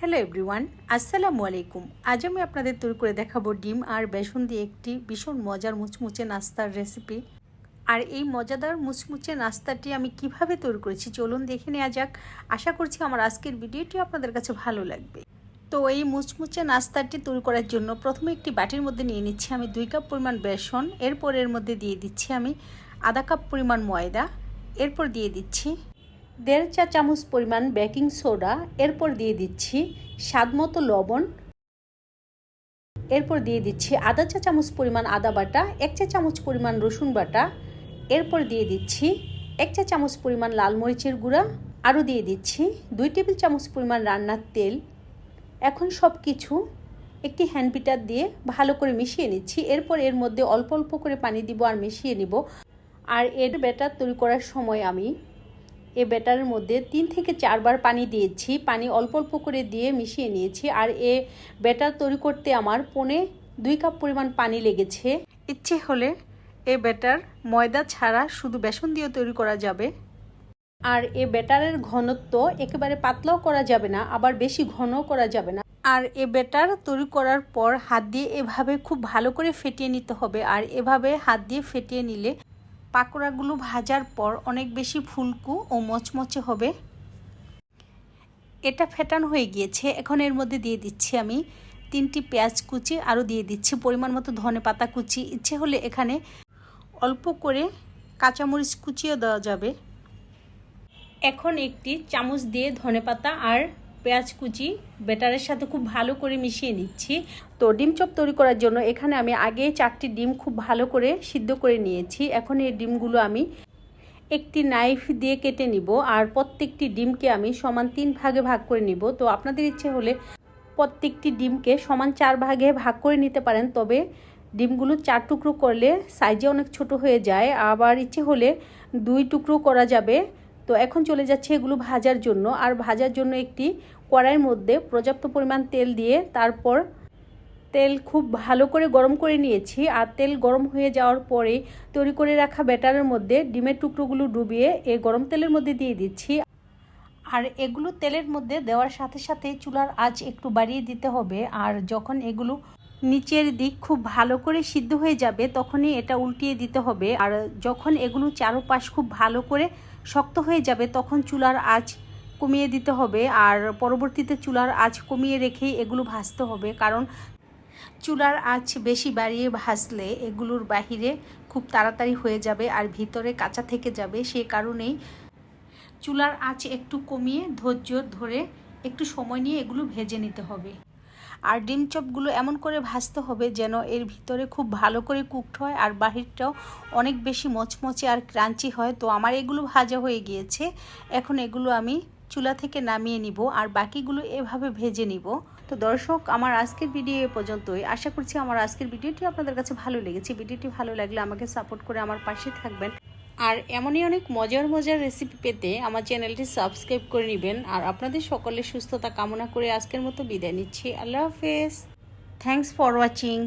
Hello everyone আসসালামু আলাইকুম আজ আমি আপনাদের তৈরি করে দেখাবো ডিম আর বেসন দিয়ে একটি ভীষণ মজার মুচমুচে নাস্তার রেসিপি আর এই মজাদার মুচমুচে নাস্তাটি আমি কীভাবে তৈরি করেছি চলুন দেখে নেওয়া যাক। আশা করছি আমার আজকের ভিডিওটি আপনাদের কাছে ভালো লাগবে। তো এই মুচমুচে নাস্তাটি তৈরি করার জন্য প্রথমে একটি বাটির মধ্যে নিয়ে নিচ্ছি আমি দুই কাপ পরিমাণ বেসন, এরপর এর মধ্যে দিয়ে দিচ্ছি আমি আধা কাপ পরিমাণ ময়দা, এরপর দিয়ে দিচ্ছি দেড় চা চামচ পরিমাণ বেকিং সোডা, এরপর দিয়ে দিচ্ছি স্বাদ মতো লবণ। এরপর দিয়ে দিচ্ছি আধা চা চামচ পরিমাণ আদা বাটা, এক চা চামচ পরিমাণ রসুন বাটা। এরপর দিয়ে দিচ্ছি এক চা চামচ পরিমাণ লাল মরিচের গুঁড়া। আরও দিয়ে দিচ্ছি দুই টেবিল চামচ পরিমাণ রান্নার তেল। এখন সব কিছু একটি হ্যান্ড পিটার দিয়ে ভালো করে মিশিয়ে নিচ্ছি। এরপর এর মধ্যে অল্প অল্প করে পানি দিব আর মিশিয়ে নিব। আর এর ব্যাটার তৈরি করার সময় আমি এ ব্যাটারের মধ্যে তিন থেকে চারবার পানি দিয়েছি। পানি অল্প অল্প করে দিয়ে মিশিয়ে নিয়েছি আর এ ব্যাটার তৈরি করতে আমার পনে দুই কাপ পরিমাণ পানি লেগেছে। ইচ্ছে হলে এ ব্যাটার ময়দা ছাড়া শুধু বেসন দিয়ে তৈরি করা যাবে। আর এ ব্যাটারের ঘনত্ব একেবারে পাতলাও করা যাবে না, আবার বেশি ঘনও করা যাবে না। আর এ ব্যাটার তৈরি করার পর হাত দিয়ে এভাবে খুব ভালো করে ফেটিয়ে নিতে হবে। আর এভাবে হাত দিয়ে ফেটিয়ে নিলে পাকোড়াগুলো ভাজার পর অনেক বেশি ফুলকু ও মচমচে হবে। এটা ফেটানো হয়ে গিয়েছে। এখন এর মধ্যে দিয়ে দিচ্ছি আমি তিনটি পেঁয়াজ কুচি, আরও দিয়ে দিচ্ছি পরিমাণ মতো ধনে পাতা কুচি। ইচ্ছে হলে এখানে অল্প করে কাঁচামরিচ কুচিও দেওয়া যাবে। এখন একটি চামচ দিয়ে ধনে পাতা আর পেঁয়াজ কুচি বেটারের সাথে খুব ভালো করে মিশিয়ে নিচ্ছি। তো ডিম চপ তৈরি করার জন্য এখানে আমি আগে চারটি ডিম খুব ভালো করে সিদ্ধ করে নিয়েছি। এখন এই ডিমগুলো আমি একটি নাইফ দিয়ে কেটে নিব আর প্রত্যেকটি ডিমকে আমি সমান তিন ভাগে ভাগ করে নিব। তো আপনাদের ইচ্ছে হলে প্রত্যেকটি ডিমকে সমান চার ভাগে ভাগ করে নিতে পারেন, তবে ডিমগুলো চার টুকরো করলে সাইজে অনেক ছোট হয়ে যায়। আবার ইচ্ছে হলে দুই টুকরো করা যাবে। তো এখন চলে যাচ্ছে এগুলো ভাজার জন্য। আর ভাজার জন্য একটি কড়াইয়ের মধ্যে পর্যাপ্ত পরিমাণ তেল দিয়ে তারপর তেল খুব ভালো করে গরম করে নিয়েছি আর তেল গরম হয়ে যাওয়ার পরে তৈরি করে রাখা ব্যাটারের মধ্যে ডিমের টুকরোগুলো ডুবিয়ে এই গরম তেলের মধ্যে দিয়ে দিচ্ছি। আর এগুলো তেলের মধ্যে দেওয়ার সাথে সাথে চুলার আঁচ একটু বাড়িয়ে দিতে হবে। আর যখন এগুলো নিচের দিক খুব ভালো করে সিদ্ধ হয়ে যাবে তখনই এটা উল্টিয়ে দিতে হবে। আর যখন এগুলো চারোপাশ খুব ভালো করে শক্ত হয়ে যাবে তখন চুলার আঁচ কমিয়ে দিতে হবে আর পরবর্তীতে চুলার আঁচ কমিয়ে রেখেই এগুলো ভাজতে হবে। কারণ চুলার আঁচ বেশি বাড়িয়ে ভাজলে এগুলোর বাহিরে খুব তাড়াতাড়ি হয়ে যাবে আর ভিতরে কাঁচা থেকে যাবে। সে কারণেই চুলার আঁচ একটু কমিয়ে ধৈর্য ধরে একটু সময় নিয়ে এগুলো ভেজে নিতে হবে। আর ডিম চপগুলো এমন করে ভাজতে হবে যেন এর ভিতরে খুব ভালো করে কুকড হয় আর বাহিরটাও অনেক বেশি মচমচে আর ক্রাঞ্চি হয়। তো আমার এগুলো ভাজা হয়ে গিয়েছে। এখন এগুলো আমি চুলা থেকে নামিয়ে নিব আর বাকিগুলো এভাবে ভেজে নিব। তো দর্শক, আমার আজকের ভিডিও এ পর্যন্তই। আশা করছি আমার আজকের ভিডিওটি আপনাদের কাছে ভালো লেগেছে। ভিডিওটি ভালো লাগলে আমাকে সাপোর্ট করে আমার পাশে থাকবেন। আর এমনই অনেক মজার মজার রেসিপি পেতে আমার চ্যানেলটি সাবস্ক্রাইব করে নেবেন। আর আপনাদের সকলের সুস্থতা কামনা করে আজকের মতো বিদায় নিচ্ছি। আল্লাহ হাফেজ। Thanks for watching